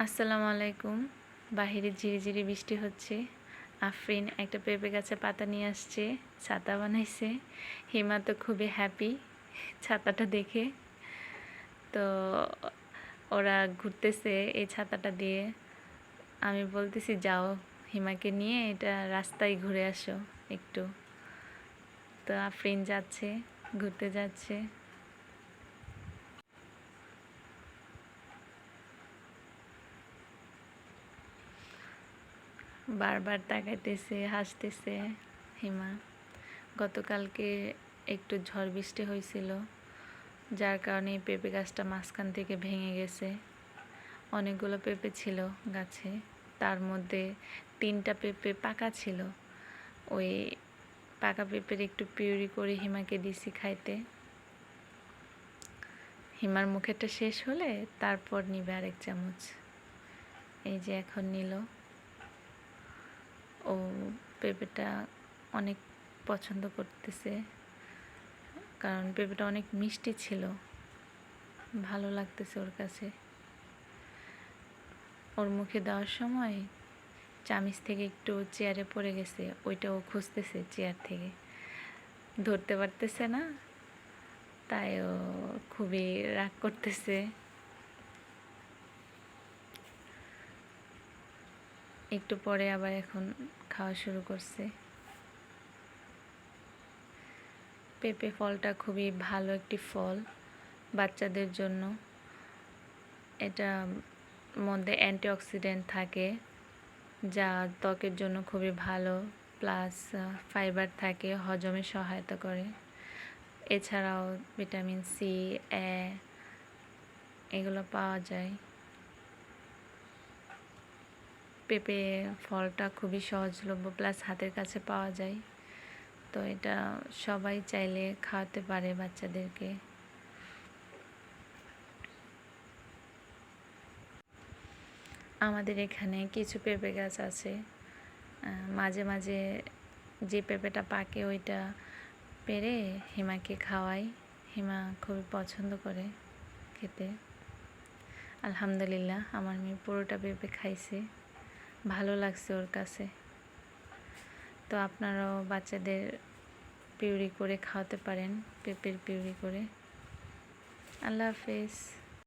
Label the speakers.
Speaker 1: আসসালামু আলাইকুম। বাহিরে ঝিরিঝিরি বৃষ্টি হচ্ছে। আফরিন একটা পেঁপে গাছে পাতা নিয়ে আসছে, ছাতা বানাইছে। হিমা তো খুবই হ্যাপি ছাতাটা দেখে। তো ওরা ঘুরতেছে এই ছাতাটা দিয়ে। আমি বলতেছি, যাও হিমাকে নিয়ে এটা রাস্তায় ঘুরে আসো একটু। তো আফরিন যাচ্ছে, ঘুরতে যাচ্ছে। বারবার তাকাইতেছে, হাসতেছে, হিমা। গতকালকে একটু ঝড় বৃষ্টি হয়েছিল, যার কারণে পেঁপে গাছটা মাঝখান থেকে ভেঙে গেছে। অনেকগুলো পেঁপে ছিল গাছে, তার মধ্যে তিনটা পেঁপে পাকা ছিল। ওই পাকা পেঁপের একটু পিউরি করে হিমাকে দিছি খাইতে। হিমার মুখেরটা শেষ হলে তারপর নিবে আরেক চামচ। এই যে এখন নিল। ও পেঁপেটা অনেক পছন্দ করতেছে। কারণ পেঁপেটা অনেক মিষ্টি ছিল। ভালো লাগতেছে ওর কাছে। ওর মুখে দেওয়ার সময় চামিচ থেকে একটু চেয়ারে পড়ে গেছে, ওইটা ও খুঁজতেছে চেয়ার থেকে। ধরতে পারতেছে না, তাই ও খুবই রাগ করতেছে। একটু পরে আবার এখন খাওয়া শুরু করছে। পেঁপে ফলটা খুবই ভালো একটি ফল বাচ্চাদের জন্য। এটা মধ্যে অ্যান্টিঅক্সিডেন্ট থাকে, যা ত্বকের জন্য খুবই ভালো, প্লাস ফাইবার থাকে, হজমে সহায়তা করে। এছাড়াও ভিটামিন সি, এ, এগুলো পাওয়া যায়। পেঁপে ফলটা খুবই সহজলভ্য প্লাস হাতের কাছে পাওয়া যায়। তো এটা সবাই চাইলে খাওয়াতে পারে বাচ্চাদেরকে। আমাদের এখানে কিছু পেঁপে গাছ আছে। মাঝে মাঝে যে পেঁপেটা পাকে ওইটা পেরে হিমাকে খাওয়াই। হিমা খুবই পছন্দ করে খেতে। আলহামদুলিল্লাহ, আমার মেয়ে পুরোটা পেঁপে খাইছে। ভালো লাগছে ওর কাছে। তো আপনারাও বাচ্চাদের পিউরি করে খাওয়াতে পারেন, পেঁপের পিউরি করে। আল্লাহ হাফেজ।